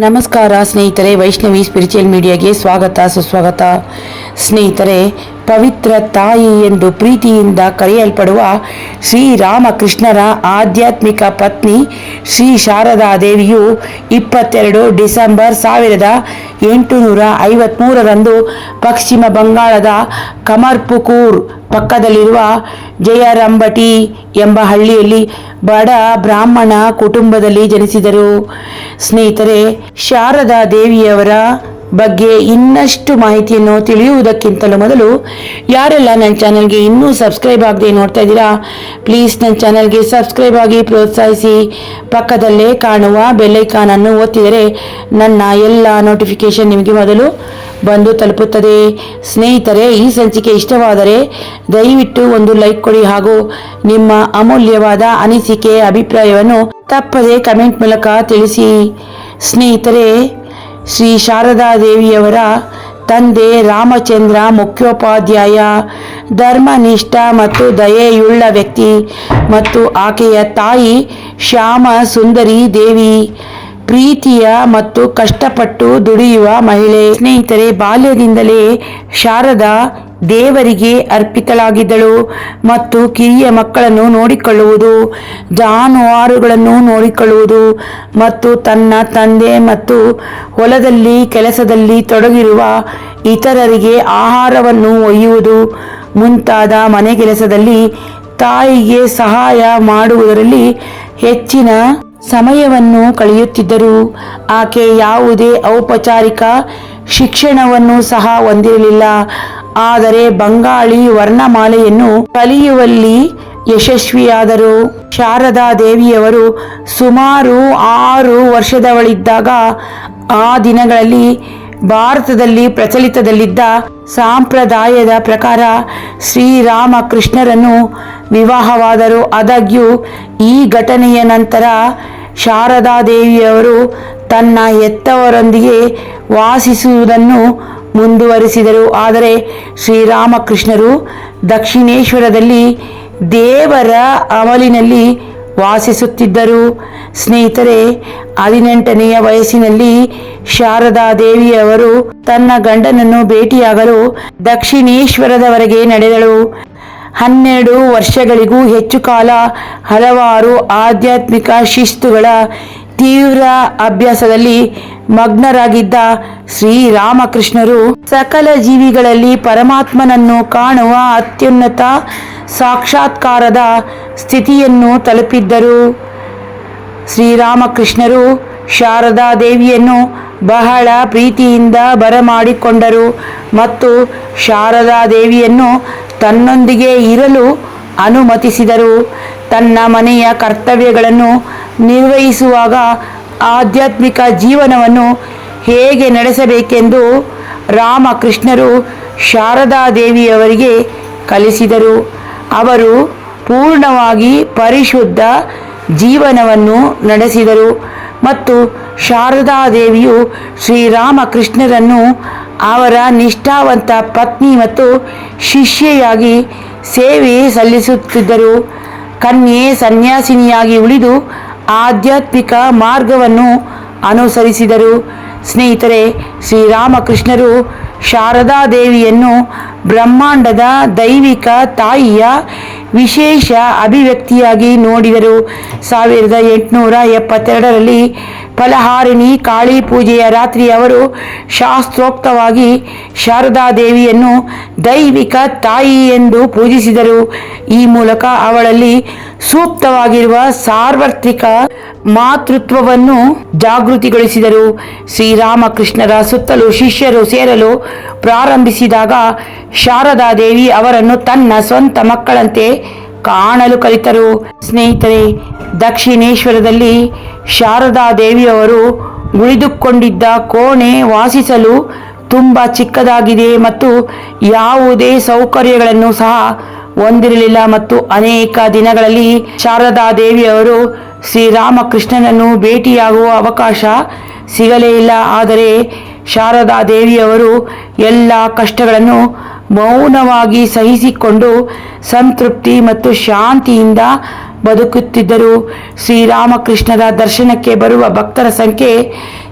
ನಮಸ್ಕಾರ ಸ್ನೇಹಿತರೆ ವೈಷ್ಣವಿ ಸ್ಪಿರಿಚುವಲ್ ಮೀಡಿಯಾಗೆ ಸ್ವಾಗತ ಸುಸ್ವಾಗತ. ಸ್ನೇಹಿತರೆ ಪವಿತ್ರ ತಾಯಿ ಎಂದು ಪ್ರೀತಿಯಿಂದ ಕರೆಯಲ್ಪಡುವ ಶ್ರೀರಾಮಕೃಷ್ಣರ ಆಧ್ಯಾತ್ಮಿಕ ಪತ್ನಿ ಶ್ರೀ ಶಾರದಾ ದೇವಿಯು ಇಪ್ಪತ್ತೆರಡು ಡಿಸೆಂಬರ್ ಸಾವಿರದ ಎಂಟುನೂರ ಐವತ್ಮೂರರಂದು ಪಶ್ಚಿಮ ಬಂಗಾಳದ ಕಮರ್ಪುಕೂರ್ ಪಕ್ಕದಲ್ಲಿರುವ ಜಯರಂಬಟಿ ಎಂಬ ಹಳ್ಳಿಯಲ್ಲಿ ಬಡ ಬ್ರಾಹ್ಮಣ ಕುಟುಂಬದಲ್ಲಿ ಜನಿಸಿದರು. ಸ್ನೇಹಿತರೆ, ಶಾರದಾ ದೇವಿಯವರ ಬಗ್ಗೆ ಇನ್ನಷ್ಟು ಮಾಹಿತಿಯನ್ನು ತಿಳಿಯುವುದಕ್ಕಿಂತಲೂ ಮೊದಲು, ಯಾರೆಲ್ಲ ನನ್ನ ಚಾನಲ್ಗೆ ಇನ್ನೂ ಸಬ್ಸ್ಕ್ರೈಬ್ ಆಗದೆ ನೋಡ್ತಾ ಇದ್ದೀರಾ, ಪ್ಲೀಸ್ ನನ್ನ ಚಾನಲ್ಗೆ ಸಬ್ಸ್ಕ್ರೈಬ್ ಆಗಿ ಪ್ರೋತ್ಸಾಹಿಸಿ. ಪಕ್ಕದಲ್ಲೇ ಕಾಣುವ ಬೆಲ್ಲೈಕಾನ್ ಅನ್ನು ಒತ್ತಿದರೆ ನನ್ನ ಎಲ್ಲ ನೋಟಿಫಿಕೇಶನ್ ನಿಮಗೆ ಮೊದಲು ಬಂದು ತಲುಪುತ್ತದೆ. ಸ್ನೇಹಿತರೆ, ಈ ಸಂಚಿಕೆ ಇಷ್ಟವಾದರೆ ದಯವಿಟ್ಟು ಒಂದು ಲೈಕ್ ಕೊಡಿ ಹಾಗೂ ನಿಮ್ಮ ಅಮೂಲ್ಯವಾದ ಅನಿಸಿಕೆ, ಅಭಿಪ್ರಾಯವನ್ನು ತಪ್ಪದೆ ಕಮೆಂಟ್ ಮೂಲಕ ತಿಳಿಸಿ. ಸ್ನೇಹಿತರೆ ಶ್ರೀ ಶಾರದಾ ದೇವಿಯವರ ತಂದೆ ರಾಮಚಂದ್ರ ಮುಖ್ಯೋಪಾಧ್ಯಾಯ, ಧರ್ಮನಿಷ್ಠ ಮತ್ತು ದಯೆಯುಳ್ಳ ವ್ಯಕ್ತಿ ಮತ್ತು ಆಕೆಯ ತಾಯಿ ಶ್ಯಾಮ ಸುಂದರಿ ದೇವಿ, ಪ್ರೀತಿಯ ಮತ್ತು ಕಷ್ಟಪಟ್ಟು ದುಡಿಯುವ ಮಹಿಳೆ. ಸ್ನೇಹಿತರೆ, ಬಾಲ್ಯದಿಂದಲೇ ಶಾರದಾ ದೇವರಿಗೆ ಅರ್ಪಿತಳಾಗಿದ್ದಳು ಮತ್ತು ಕಿರಿಯ ಮಕ್ಕಳನ್ನು ನೋಡಿಕೊಳ್ಳುವುದು, ಜಾನುವಾರುಗಳನ್ನು ನೋಡಿಕೊಳ್ಳುವುದು ಮತ್ತು ತನ್ನ ತಂದೆ ಮತ್ತು ಹೊಲದಲ್ಲಿ, ಕೆಲಸದಲ್ಲಿ ತೊಡಗಿರುವ ಇತರರಿಗೆ ಆಹಾರವನ್ನು ಒಯ್ಯುವುದು. ಮುಂತಾದ ಮನೆ ಕೆಲಸದಲ್ಲಿ ತಾಯಿಗೆ ಸಹಾಯ ಮಾಡುವುದರಲ್ಲಿ ಹೆಚ್ಚಿನ ಸಮಯವನ್ನು ಕಳೆಯುತ್ತಿದ್ದರು. ಆಕೆ ಯಾವುದೇ ಔಪಚಾರಿಕ ಶಿಕ್ಷಣವನ್ನು ಸಹ ಹೊಂದಿರಲಿಲ್ಲ. ಆದರೆ ಬಂಗಾಳಿ ವರ್ಣಮಾಲೆಯನ್ನು ಕಲಿಯುವಲ್ಲಿ ಯಶಸ್ವಿಯಾದರು. ಶಾರದಾ ದೇವಿಯವರು ಸುಮಾರು ಆರು ವರ್ಷದವಳಿದ್ದಾಗ ಆ ದಿನಗಳಲ್ಲಿ ಭಾರತದಲ್ಲಿ ಪ್ರಚಲಿತದಲ್ಲಿದ್ದ ಸಾಂಪ್ರದಾಯದ ಪ್ರಕಾರ ಶ್ರೀರಾಮಕೃಷ್ಣರನ್ನು ವಿವಾಹವಾದರು. ಆದಾಗ್ಯೂ ಈ ಘಟನೆಯ ನಂತರ ಶಾರದಾ ದೇವಿಯವರು ತನ್ನ ಹೆತ್ತವರೊಂದಿಗೆ ವಾಸಿಸುವುದನ್ನು ಮುಂದುವರಿಸಿದರು. ಆದರೆ ಶ್ರೀರಾಮಕೃಷ್ಣರು ದಕ್ಷಿಣೇಶ್ವರದಲ್ಲಿ ದೇವರ ಅಮಲಿನಲ್ಲಿ ವಾಸಿಸುತ್ತಿದ್ದರು. ಸ್ನೇಹಿತರೆ, ಹದಿನೆಂಟನೆಯ ವಯಸ್ಸಿನಲ್ಲಿ ಶಾರದಾ ದೇವಿಯವರು ತನ್ನ ಗಂಡನನ್ನು ಭೇಟಿಯಾಗಲು ದಕ್ಷಿಣೇಶ್ವರದವರೆಗೆ ನಡೆದಳು. ಹನ್ನೆರಡು ವರ್ಷಗಳಿಗೂ ಹೆಚ್ಚು ಕಾಲ ಹಲವಾರು ಆಧ್ಯಾತ್ಮಿಕ ಶಿಸ್ತುಗಳ ತೀವ್ರ ಅಭ್ಯಾಸದಲ್ಲಿ ಮಗ್ನರಾಗಿದ್ದ ಶ್ರೀರಾಮಕೃಷ್ಣರು ಸಕಲ ಜೀವಿಗಳಲ್ಲಿ ಪರಮಾತ್ಮನನ್ನು ಕಾಣುವ ಅತ್ಯುನ್ನತ ಸಾಕ್ಷಾತ್ಕಾರದ ಸ್ಥಿತಿಯನ್ನು ತಲುಪಿದ್ದರು. ಶ್ರೀರಾಮಕೃಷ್ಣರು ಶಾರದಾ ದೇವಿಯನ್ನು ಬಹಳ ಪ್ರೀತಿಯಿಂದ ಬರಮಾಡಿಕೊಂಡರು ಮತ್ತು ಶಾರದಾ ದೇವಿಯನ್ನು ತನ್ನೊಂದಿಗೆ ಇರಲು ಅನುಮತಿಸಿದರು. ತನ್ನ ಮನೆಯ ಕರ್ತವ್ಯಗಳನ್ನು ನಿರ್ವಹಿಸುವಾಗ ಆಧ್ಯಾತ್ಮಿಕ ಜೀವನವನ್ನು ಹೇಗೆ ನಡೆಸಬೇಕೆಂದು ರಾಮಕೃಷ್ಣರು ಶಾರದಾ ದೇವಿಯವರಿಗೆ ಕಲಿಸಿದರು. ಅವರು ಪೂರ್ಣವಾಗಿ ಪರಿಶುದ್ಧ ಜೀವನವನ್ನು ನಡೆಸಿದರು ಮತ್ತು ಶಾರದಾ ದೇವಿಯು ಶ್ರೀರಾಮಕೃಷ್ಣರನ್ನು ಅವರ ನಿಷ್ಠಾವಂತ ಪತ್ನಿ ಮತ್ತು ಶಿಷ್ಯೆಯಾಗಿ ಸೇವೆ ಸಲ್ಲಿಸುತ್ತಿದ್ದರು. ಕನ್ಯೆ ಸನ್ಯಾಸಿನಿಯಾಗಿ ಉಳಿದು ಆಧ್ಯಾತ್ಮಿಕ ಮಾರ್ಗವನ್ನು ಅನುಸರಿಸಿದರು. ಸ್ನೇಹಿತರೆ ಶ್ರೀರಾಮಕೃಷ್ಣರು ಶಾರದಾ ದೇವಿಯನ್ನು ಬ್ರಹ್ಮಾಂಡದ ದೈವಿಕ ತಾಯಿಯ ವಿಶೇಷ ಅಭಿವ್ಯಕ್ತಿಯಾಗಿ ನೋಡಿದರು. ಸಾವಿರದ ಎಂಟುನೂರ ಎಪ್ಪತ್ತೆರಡರಲ್ಲಿ ಫಲಹಾರಿಣಿ ಕಾಳಿ ಪೂಜೆಯ ರಾತ್ರಿ ಅವರು ಶಾಸ್ತ್ರೋಕ್ತವಾಗಿ ಶಾರದಾ ದೇವಿಯನ್ನು ದೈವಿಕ ತಾಯಿ ಎಂದು ಪೂಜಿಸಿದರು. ಈ ಮೂಲಕ ಅವಳಲ್ಲಿ ಸೂಕ್ತವಾಗಿರುವ ಸಾರ್ವತ್ರಿಕ ಮಾತೃತ್ವವನ್ನು ಜಾಗೃತಿಗೊಳಿಸಿದರು. ಶ್ರೀರಾಮಕೃಷ್ಣರ ಸುತ್ತಲೂ ಶಿಷ್ಯರು ಸೇರಲು ಪ್ರಾರಂಭಿಸಿದಾಗ ಶಾರದಾ ದೇವಿ ಅವರನ್ನು ತನ್ನ ಸ್ವಂತ ಮಕ್ಕಳಂತೆ ಕಾಣಲು ಕಲಿತರು. ಸ್ನೇಹಿತರೆ, ದಕ್ಷಿಣೇಶ್ವರದಲ್ಲಿ ಶಾರದಾ ದೇವಿಯವರು ಉಳಿದುಕೊಂಡಿದ್ದ ಕೋಣೆ ವಾಸಿಸಲು ತುಂಬ ಚಿಕ್ಕದಾಗಿದೆ ಮತ್ತು ಯಾವುದೇ ಸೌಕರ್ಯಗಳನ್ನು ಸಹ ಹೊಂದಿರಲಿಲ್ಲ ಮತ್ತು ಅನೇಕ ದಿನಗಳಲ್ಲಿ ಶಾರದಾ ದೇವಿಯವರು ಶ್ರೀರಾಮಕೃಷ್ಣನನ್ನು ಭೇಟಿಯಾಗುವ ಅವಕಾಶ ಸಿಗಲೇ ಇಲ್ಲ. ಆದರೆ ಶಾರದಾ ದೇವಿಯವರು ಎಲ್ಲ ಕಷ್ಟಗಳನ್ನು ಮೌನವಾಗಿ ಸಹಿಸಿಕೊಂಡು ಸಂತೃಪ್ತಿ ಮತ್ತು ಶಾಂತಿಯಿಂದ ಬದುಕುತ್ತಿದ್ದರು. ಶ್ರೀರಾಮಕೃಷ್ಣರ ದರ್ಶನಕ್ಕೆ ಬರುವ ಭಕ್ತರ ಸಂಖ್ಯೆ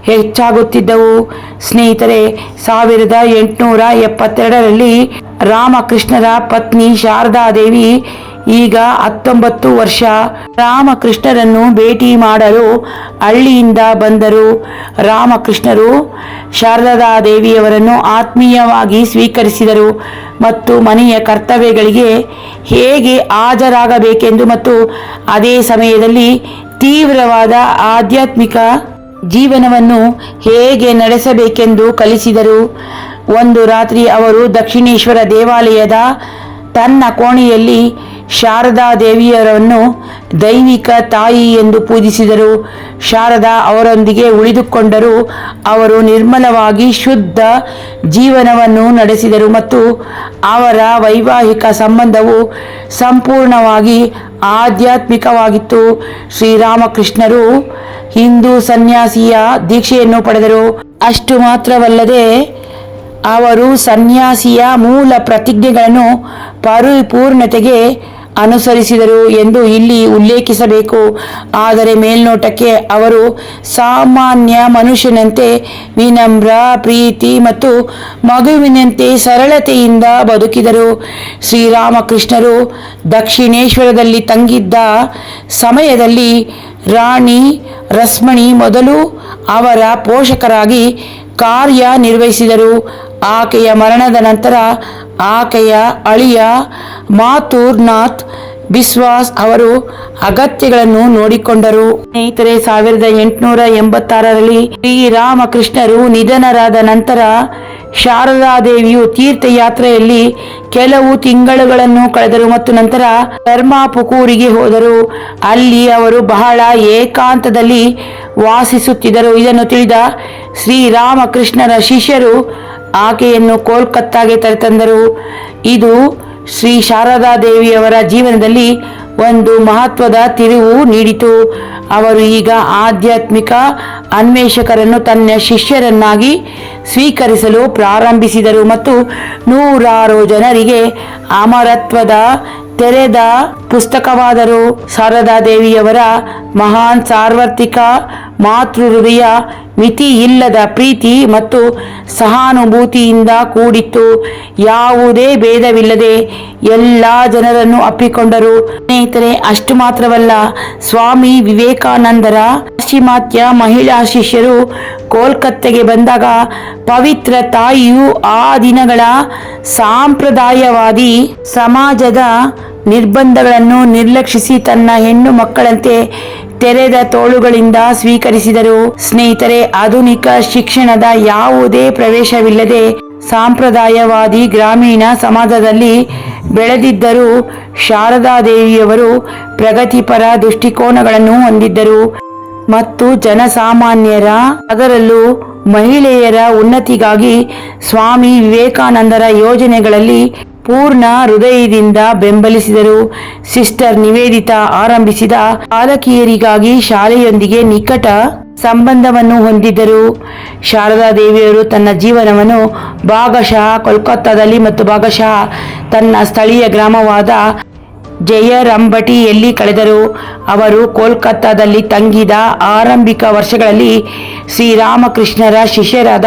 ಹೆಚ್ಚಾಗುತ್ತಿದ್ದವು. ಸ್ನೇಹಿತರೆ, ಸಾವಿರದ ಎಂಟುನೂರ ಎಪ್ಪತ್ತೆರಡರಲ್ಲಿ ರಾಮಕೃಷ್ಣರ ಪತ್ನಿ ಶಾರದಾದೇವಿ ಈಗ ಹತ್ತೊಂಬತ್ತು ವರ್ಷ. ರಾಮಕೃಷ್ಣರನ್ನು ಭೇಟಿ ಮಾಡಲು ಹಳ್ಳಿಯಿಂದ ಬಂದರು. ರಾಮಕೃಷ್ಣರು ಶಾರದಾ ದೇವಿಯವರನ್ನು ಆತ್ಮೀಯವಾಗಿ ಸ್ವೀಕರಿಸಿದರು ಮತ್ತು ಮನೆಯ ಕರ್ತವ್ಯಗಳಿಗೆ ಹೇಗೆ ಹಾಜರಾಗಬೇಕೆಂದು ಮತ್ತು ಅದೇ ಸಮಯದಲ್ಲಿ ತೀವ್ರವಾದ ಆಧ್ಯಾತ್ಮಿಕ ಜೀವನವನ್ನು ಹೇಗೆ ನಡೆಸಬೇಕೆಂದು ಕಲಿಸಿದರು. ಒಂದು ರಾತ್ರಿ ಅವರು ದಕ್ಷಿಣೇಶ್ವರ ದೇವಾಲಯದ ತನ್ನ ಕೋಣೆಯಲ್ಲಿ ಶಾರದಾ ದೇವಿಯರನ್ನು ದೈವಿಕ ತಾಯಿ ಎಂದು ಪೂಜಿಸಿದರು. ಶಾರದಾ ಅವರೊಂದಿಗೆ ಉಳಿದುಕೊಂಡರು ಅವರು ನಿರ್ಮಲವಾಗಿ ಶುದ್ಧ ಜೀವನವನ್ನು ನಡೆಸಿದರು ಮತ್ತು ಅವರ ವೈವಾಹಿಕ ಸಂಬಂಧವು ಸಂಪೂರ್ಣವಾಗಿ ಆಧ್ಯಾತ್ಮಿಕವಾಗಿತ್ತು. ಶ್ರೀರಾಮಕೃಷ್ಣರು ಹಿಂದೂ ಸನ್ಯಾಸಿಯ ದೀಕ್ಷೆಯನ್ನು ಪಡೆದರು. ಅಷ್ಟು ಮಾತ್ರವಲ್ಲದೆ ಅವರು ಸನ್ಯಾಸಿಯ ಮೂಲ ಪ್ರತಿಜ್ಞೆಗಳನ್ನು ಪರಿಪೂರ್ಣತೆಗೆ ಅನುಸರಿಸಿದರು ಎಂದು ಇಲ್ಲಿ ಉಲ್ಲೇಖಿಸಬೇಕು. ಆದರೆ ಮೇಲ್ನೋಟಕ್ಕೆ ಅವರು, ಸಾಮಾನ್ಯ ಮನುಷ್ಯನಂತೆ ವಿನಮ್ರ ಪ್ರೀತಿ ಮತ್ತು ಮಗುವಿನಂತೆ ಸರಳತೆಯಿಂದ ಬದುಕಿದರು. ಶ್ರೀರಾಮಕೃಷ್ಣರು ದಕ್ಷಿಣೇಶ್ವರದಲ್ಲಿ ತಂಗಿದ್ದ ಸಮಯದಲ್ಲಿ ರಾಣಿ ರಸ್ಮಣಿ ಮೊದಲು ಅವರ ಪೋಷಕರಾಗಿ ಕಾರ್ಯನಿರ್ವಹಿಸಿದರು ಆಕೆಯ ಮರಣದ ನಂತರ ಆಕೆಯ ಅಳಿಯ ಮಾಥೂರ್ನಾಥ್ ಬಿಸ್ವಾಸ್ ಅವರು ಅಗತ್ಯಗಳನ್ನು ನೋಡಿಕೊಂಡರು. ಸ್ನೇಹಿತರೆ, ಸಾವಿರದ ಎಂಟುನೂರ ಎಂಬತ್ತಾರರಲ್ಲಿ ಶ್ರೀರಾಮಕೃಷ್ಣರು ನಿಧನರಾದ ನಂತರ ಶಾರದಾದೇವಿಯು ತೀರ್ಥಯಾತ್ರೆಯಲ್ಲಿ ಕೆಲವು ತಿಂಗಳುಗಳನ್ನು ಕಳೆದರು ಮತ್ತು ನಂತರ ಧರ್ಮಾಪುಕೂರಿಗೆ ಹೋದರು. ಅಲ್ಲಿ ಅವರು ಬಹಳ ಏಕಾಂತದಲ್ಲಿ ವಾಸಿಸುತ್ತಿದ್ದರು. ಇದನ್ನು ತಿಳಿದ ಶ್ರೀರಾಮಕೃಷ್ಣರ ಶಿಷ್ಯರು ಆಕೆಯನ್ನು ಕೋಲ್ಕತ್ತಾಗೆ ತರೆತಂದರು ಇದು ಶ್ರೀ ಶಾರದಾ ದೇವಿಯವರ ಜೀವನದಲ್ಲಿ ಒಂದು ಮಹತ್ವದ ತಿರುವು ನೀಡಿತು. ಅವರು ಈಗ ಆಧ್ಯಾತ್ಮಿಕ ಅನ್ವೇಷಕರನ್ನು ತನ್ನ ಶಿಷ್ಯರನ್ನಾಗಿ ಸ್ವೀಕರಿಸಲು ಪ್ರಾರಂಭಿಸಿದರು ಮತ್ತು ನೂರಾರು ಜನರಿಗೆ ಅಮರತ್ವದ ತೆರೆದ ಪುಸ್ತಕವಾದರು. ಶಾರದಾ ದೇವಿಯವರ ಮಹಾನ್ ಸಾರ್ವತ್ರಿಕ ಮಾತೃ ಹೃದಯ ಮಿತಿ ಇಲ್ಲದ ಪ್ರೀತಿ ಮತ್ತು ಸಹಾನುಭೂತಿಯಿಂದ ಕೂಡಿತ್ತು. ಯಾವುದೇ ಭೇದವಿಲ್ಲದೆ ಎಲ್ಲ ಜನರನ್ನು ಅಪ್ಪಿಕೊಂಡರು. ಸ್ನೇಹಿತರೆ, ಅಷ್ಟು ಮಾತ್ರವಲ್ಲ, ಸ್ವಾಮಿ ವಿವೇಕಾನಂದರ ಪಾಶ್ಚಿಮಾತ್ಯ ಮಹಿಳಾ ಶಿಷ್ಯರು ಕೋಲ್ಕತ್ತೆಗೆ ಬಂದಾಗ ಪವಿತ್ರ ತಾಯಿಯು ಆ ದಿನಗಳ ಸಾಂಪ್ರದಾಯವಾದಿ ಸಮಾಜದ ನಿರ್ಬಂಧಗಳನ್ನು ನಿರ್ಲಕ್ಷಿಸಿ ತನ್ನ ಹೆಣ್ಣು ಮಕ್ಕಳಂತೆ ತೆರೆದ ತೋಳುಗಳಿಂದ ಸ್ವೀಕರಿಸಿದರು. ಸ್ನೇಹಿತರೆ ಆಧುನಿಕ ಶಿಕ್ಷಣದ ಯಾವುದೇ ಪ್ರವೇಶವಿಲ್ಲದೆ ಸಾಂಪ್ರದಾಯವಾದಿ ಗ್ರಾಮೀಣ ಸಮಾಜದಲ್ಲಿ ಬೆಳೆದಿದ್ದರೂ ಶಾರದಾದೇವಿಯವರು ಪ್ರಗತಿಪರ ದೃಷ್ಟಿಕೋನಗಳನ್ನು ಹೊಂದಿದ್ದರು. ಮತ್ತು ಜನಸಾಮಾನ್ಯರ ಅದರಲ್ಲೂ ಮಹಿಳೆಯರ ಉನ್ನತಿಗಾಗಿ ಸ್ವಾಮಿ ವಿವೇಕಾನಂದರ ಯೋಜನೆಗಳಲ್ಲಿ ಪೂರ್ಣ ಹೃದಯದಿಂದ ಬೆಂಬಲಿಸಿದರು. ಸಿಸ್ಟರ್ ನಿವೇದಿತಾ ಆರಂಭಿಸಿದ ಬಾಲಕಿಯರಿಗಾಗಿ ಶಾಲೆಯೊಂದಿಗೆ ನಿಕಟ ಸಂಬಂಧವನ್ನು ಹೊಂದಿದ್ದರು. ಶಾರದಾ ದೇವಿಯವರು ತನ್ನ ಜೀವನವನ್ನು ಭಾಗಶಃ ಕೋಲ್ಕತ್ತಾದಲ್ಲಿ ಮತ್ತು ಭಾಗಶಃ ತನ್ನ ಸ್ಥಳೀಯ ಗ್ರಾಮವಾದ ಜಯರಂಬಟಿಯಲ್ಲಿ ಕಳೆದರು. ಅವರು ಕೋಲ್ಕತ್ತಾದಲ್ಲಿ ತಂಗಿದ ಆರಂಭಿಕ ವರ್ಷಗಳಲ್ಲಿ ಶ್ರೀರಾಮಕೃಷ್ಣರ ಶಿಷ್ಯರಾದ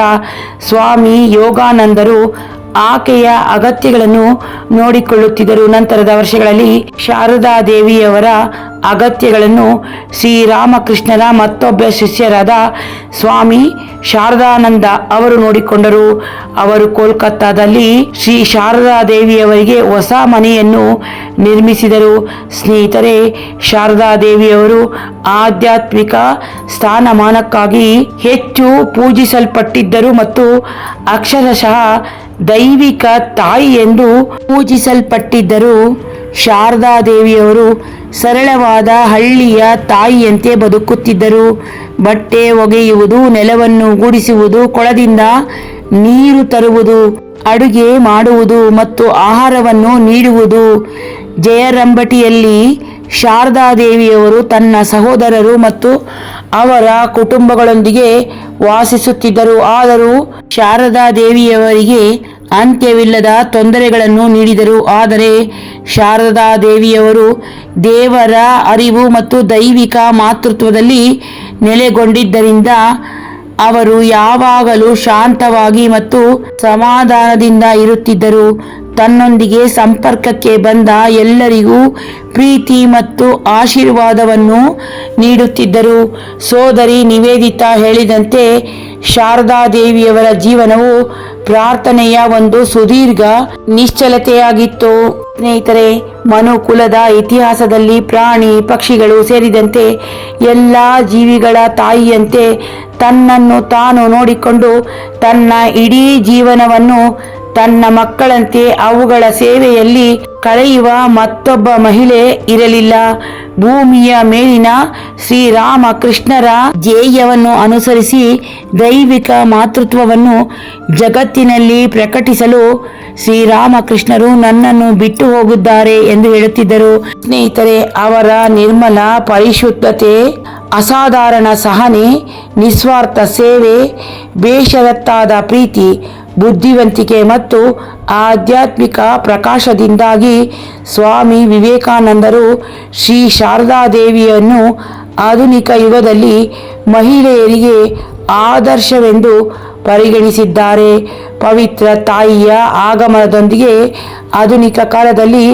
ಸ್ವಾಮಿ ಯೋಗಾನಂದರು ಆಕೆಯ ಅಗತ್ಯಗಳನ್ನು ನೋಡಿಕೊಳ್ಳುತ್ತಿದ್ದರು. ನಂತರದ ವರ್ಷಗಳಲ್ಲಿ ಶಾರದಾ ದೇವಿಯವರ ಅಗತ್ಯಗಳನ್ನು ಶ್ರೀರಾಮಕೃಷ್ಣನ ಮತ್ತೊಬ್ಬ ಶಿಷ್ಯರಾದ ಸ್ವಾಮಿ ಶಾರದಾನಂದ ಅವರು ನೋಡಿಕೊಂಡರು. ಅವರು ಕೋಲ್ಕತ್ತಾದಲ್ಲಿ ಶ್ರೀ ಶಾರದಾ ದೇವಿಯವರಿಗೆ ಹೊಸ ಮನೆಯನ್ನು ನಿರ್ಮಿಸಿದರು. ಸ್ನೇಹಿತರೆ ಶಾರದಾ ದೇವಿಯವರು ಆಧ್ಯಾತ್ಮಿಕ ಸ್ಥಾನಮಾನಕ್ಕಾಗಿ ಹೆಚ್ಚು ಪೂಜಿಸಲ್ಪಟ್ಟಿದ್ದರು ಮತ್ತು ಅಕ್ಷರಶಃ ದೈವಿಕ ತಾಯಿ ಎಂದು ಪೂಜಿಸಲ್ಪಟ್ಟಿದ್ದರು ಶಾರದಾ ದೇವಿಯವರು ಸರಳವಾದ ಹಳ್ಳಿಯ ತಾಯಿಯಂತೆ ಬದುಕುತ್ತಿದ್ದರು. ಬಟ್ಟೆ ಒಗೆಯುವುದು, ನೆಲವನ್ನು ಗುಡಿಸುವುದು, ಕೊಳದಿಂದ ನೀರು ತರುವುದು, ಅಡುಗೆ ಮಾಡುವುದು ಮತ್ತು ಆಹಾರವನ್ನು ನೀಡುವುದು ಜಯರಂಬಟಿಯಲ್ಲಿ ಶಾರದಾದೇವಿಯವರು ತನ್ನ ಸಹೋದರರು ಮತ್ತು ಅವರ ಕುಟುಂಬಗಳೊಂದಿಗೆ ವಾಸಿಸುತ್ತಿದ್ದರು. ಆದರೂ ಶಾರದಾದೇವಿಯವರಿಗೆ ಅಂತ್ಯವಿಲ್ಲದ ತೊಂದರೆಗಳನ್ನು ನೀಡಿದರು. ಆದರೆ ಶಾರದಾದೇವಿಯವರು ದೇವರ ಅರಿವು ಮತ್ತು ದೈವಿಕ ಮಾತೃತ್ವದಲ್ಲಿ ನೆಲೆಗೊಂಡಿದ್ದರಿಂದ ಅವರು ಯಾವಾಗಲೂ ಶಾಂತವಾಗಿ ಮತ್ತು ಸಮಾಧಾನದಿಂದ ಇರುತ್ತಿದ್ದರು. ತನ್ನೊಂದಿಗೆ ಸಂಪರ್ಕಕ್ಕೆ ಬಂದ ಎಲ್ಲರಿಗೂ ಪ್ರೀತಿ ಮತ್ತು ಆಶೀರ್ವಾದವನ್ನು ನೀಡುತ್ತಿದ್ದರು. ಸೋದರಿ ನಿವೇದಿತಾ ಹೇಳಿದಂತೆ ಶಾರದಾದೇವಿಯವರ ಜೀವನವು ಪ್ರಾರ್ಥನೆಯ ಒಂದು ಸುದೀರ್ಘ ನಿಶ್ಚಲತೆಯಾಗಿತ್ತು. ಸ್ನೇಹಿತರೆ, ಮನುಕುಲದ ಇತಿಹಾಸದಲ್ಲಿ ಪ್ರಾಣಿ ಪಕ್ಷಿಗಳು ಸೇರಿದಂತೆ ಎಲ್ಲ ಜೀವಿಗಳ ತಾಯಿಯಂತೆ ತನ್ನನ್ನು ತಾನು ನೋಡಿಕೊಂಡು ತನ್ನ ಇಡೀ ಜೀವನವನ್ನು ತನ್ನ ಮಕ್ಕಳಂತೆ ಅವುಗಳ ಸೇವೆಯಲ್ಲಿ ಕಳೆಯುವ ಮತ್ತೊಬ್ಬ ಮಹಿಳೆ ಇರಲಿಲ್ಲ. ಭೂಮಿಯ ಮೇಲಿನ ಶ್ರೀರಾಮಕೃಷ್ಣರ ಧ್ಯೇಯವನ್ನು ಅನುಸರಿಸಿ ದೈವಿಕ ಮಾತೃತ್ವವನ್ನು ಜಗತ್ತಿನಲ್ಲಿ ಪ್ರಕಟಿಸಲು ಶ್ರೀರಾಮಕೃಷ್ಣರು ನನ್ನನ್ನು ಬಿಟ್ಟು ಹೋಗಿದ್ದಾರೆ ಎಂದು ಹೇಳುತ್ತಿದ್ದರು. ಸ್ನೇಹಿತರೆ, ಅವರ ನಿರ್ಮಲ ಪರಿಶುದ್ಧತೆ, ಅಸಾಧಾರಣ ಸಹನೆ, ನಿಸ್ವಾರ್ಥ ಸೇವೆ, ಬೇಷರತ್ತಾದ ಪ್ರೀತಿ ಬುದ್ಧಿವಂತಿಕೆ ಮತ್ತು ಆಧ್ಯಾತ್ಮಿಕ ಪ್ರಕಾಶದಿಂದಾಗಿ ಸ್ವಾಮಿ ವಿವೇಕಾನಂದರು ಶ್ರೀ ಶಾರದಾದೇವಿಯನ್ನು ಆಧುನಿಕ ಯುಗದಲ್ಲಿ ಮಹಿಳೆಯರಿಗೆ ಆದರ್ಶವೆಂದು ಪರಿಗಣಿಸಿದ್ದಾರೆ. ಪವಿತ್ರ ತಾಯಿಯ ಆಗಮನದೊಂದಿಗೆ ಆಧುನಿಕ ಕಾಲದಲ್ಲಿ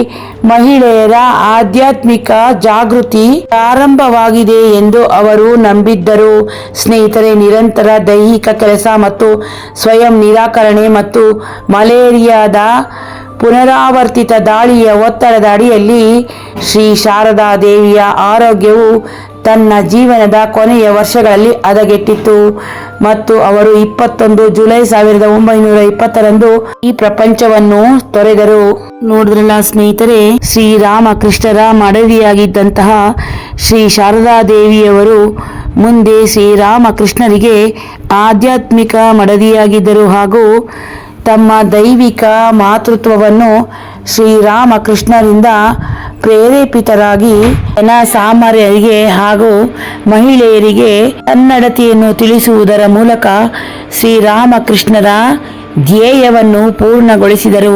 ಮಹಿಳೆಯರ ಆಧ್ಯಾತ್ಮಿಕ ಜಾಗೃತಿ ಪ್ರಾರಂಭವಾಗಿದೆ ಎಂದು ಅವರು ನಂಬಿದ್ದರು. ಸ್ನೇಹಿತರೆ, ನಿರಂತರ ದೈಹಿಕ ಕೆಲಸ ಮತ್ತು ಸ್ವಯಂ ನಿರಾಕರಣೆ ಮತ್ತು ಮಲೇರಿಯಾದ ಪುನರಾವರ್ತಿತ ದಾಳಿಯ ಒತ್ತಡದ ಅಡಿಯಲ್ಲಿ ಶ್ರೀ ಶಾರದಾ ದೇವಿಯ ಆರೋಗ್ಯವು ತನ್ನ ಜೀವನದ ಕೊನೆಯ ವರ್ಷಗಳಲ್ಲಿ ಹದಗೆಟ್ಟಿತ್ತು ಮತ್ತು ಅವರು ಇಪ್ಪತ್ತೊಂದು ಜುಲೈ ಸಾವಿರದ ಒಂಬೈನೂರ ಇಪ್ಪತ್ತರಂದು ಈ ಪ್ರಪಂಚವನ್ನು ತೊರೆದರು. ನೋಡಿದ್ರಲ್ಲ ಸ್ನೇಹಿತರೆ, ಶ್ರೀರಾಮಕೃಷ್ಣರ ಮಡವಿಯಾಗಿದ್ದಂತಹ ಶ್ರೀ ಶಾರದಾದೇವಿಯವರು ಮುಂದೆ ಶ್ರೀರಾಮಕೃಷ್ಣರಿಗೆ ಆಧ್ಯಾತ್ಮಿಕ ಮಡವಿಯಾಗಿದ್ದರು ಹಾಗೂ ತಮ್ಮ ದೈವಿಕ ಮಾತೃತ್ವವನ್ನು ಶ್ರೀರಾಮಕೃಷ್ಣರಿಂದ ಪ್ರೇರೇಪಿತರಾಗಿ ಜನ ಸಾಮಾನ್ಯರಿಗೆ ಹಾಗೂ ಮಹಿಳೆಯರಿಗೆ ಕನ್ನಡತೆಯನ್ನು ತಿಳಿಸುವುದರ ಮೂಲಕ ಶ್ರೀರಾಮಕೃಷ್ಣರ ಧ್ಯೇಯವನ್ನು ಪೂರ್ಣಗೊಳಿಸಿದರು.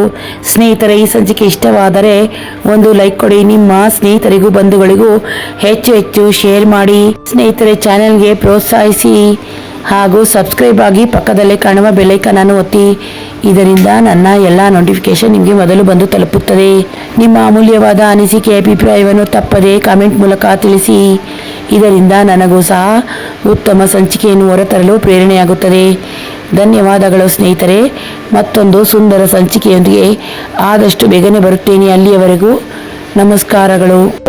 ಸ್ನೇಹಿತರೆ, ಈ ಸಂಚಿಕೆ ಇಷ್ಟವಾದರೆ ಒಂದು ಲೈಕ್ ಕೊಡಿ. ನಿಮ್ಮ ಸ್ನೇಹಿತರಿಗೂ, ಬಂಧುಗಳಿಗೂ ಹೆಚ್ಚು ಹೆಚ್ಚು ಶೇರ್ ಮಾಡಿ. ಸ್ನೇಹಿತರೆ, ಚಾನೆಲ್ಗೆ ಪ್ರೋತ್ಸಾಹಿಸಿ. ಹಾಗೂ ಸಬ್ಸ್ಕ್ರೈಬ್ ಆಗಿ ಪಕ್ಕದಲ್ಲೇ ಕಾಣುವ ಬೆಲ್ಲೈಕನನ್ನು ಒತ್ತಿ. ಇದರಿಂದ ನನ್ನ ಎಲ್ಲ ನೋಟಿಫಿಕೇಶನ್ ನಿಮಗೆ ಮೊದಲು ಬಂದು ತಲುಪುತ್ತದೆ. ನಿಮ್ಮ ಅಮೂಲ್ಯವಾದ ಅನಿಸಿಕೆ ಅಭಿಪ್ರಾಯವನ್ನು ತಪ್ಪದೆ ಕಾಮೆಂಟ್ ಮೂಲಕ ತಿಳಿಸಿ. ಇದರಿಂದ ನನಗೂ ಸಹ ಉತ್ತಮ ಸಂಚಿಕೆಯನ್ನು ಹೊರತರಲು ಪ್ರೇರಣೆಯಾಗುತ್ತದೆ. ಧನ್ಯವಾದಗಳು ಸ್ನೇಹಿತರೆ. ಮತ್ತೊಂದು ಸುಂದರ ಸಂಚಿಕೆಯೊಂದಿಗೆ ಆದಷ್ಟು ಬೇಗನೆ ಬರುತ್ತೇನೆ ಅಲ್ಲಿಯವರೆಗೂ. ನಮಸ್ಕಾರಗಳು.